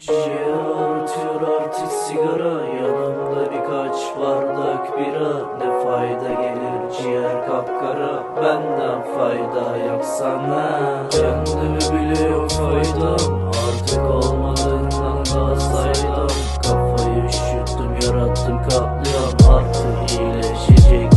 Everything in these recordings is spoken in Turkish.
Ciğer artıyor artık sigara. Yanımda birkaç bardak bira. Ne fayda gelir ciğer kapkara? Benden fayda yok sana. Kendimi bile yok faydam. Artık olmadığından daha saydım Kafayı üşüttüm yarattım katliam. Artık iyileşecek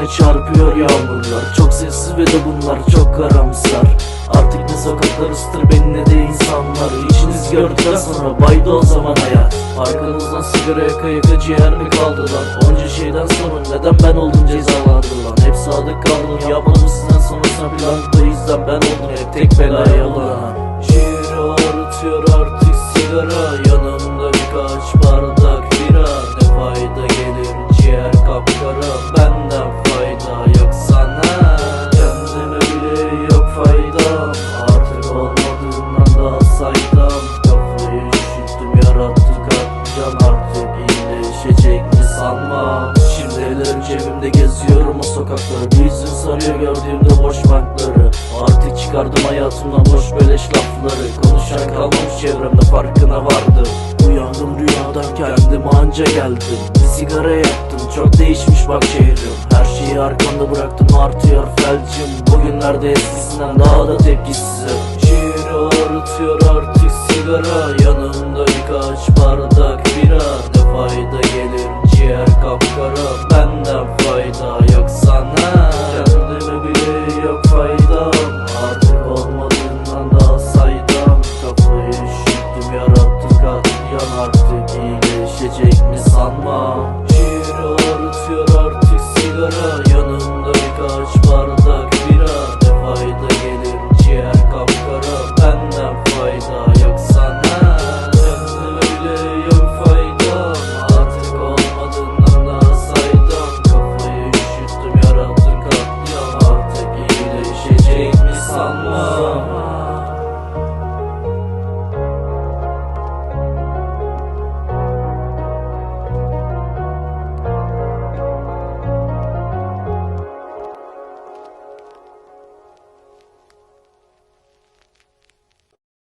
penceresine çarpıyor yağmurlar. Çok sessiz ve de bunlar çok karamsar. Artık ne sokaklar ısıtır beni ne de insanlar. İçiniz gördükten sonra baydı o zaman hayat. Arkanızdan sigara yaka yaka ciğer mi kaldı lan Onca şeyden sonra neden ben oldum cezalandırılan Hep sadık kaldım yapmadım sizden sonrasına plan Bu yüzden ben oldum hep tek belaya olan. Ciğeri ağrıtıyor artık sigara. Yanımda birkaç bardak bira. Ne fayda gelir ciğer kapkara cebimde geziyorum o sokakları. Hüzün sarıyor gördüğümde boş bankları. Artık çıkardım hayatımdan boş beleş lafları. Konuşan kalmamış çevremde farkına vardım Uyandım rüyadan kendime anca geldim. Bir sigara yaktım çok değişmiş bak şehrim. Her şeyi arkamda bıraktım artıyor felcim. Bugünlerde eskisinden daha da tepkisizim Ciğeri ağrıtıyor artık sigara. Yanımda birkaç bardak bira. Ne fayda gelir ciğer kapkara yok faydam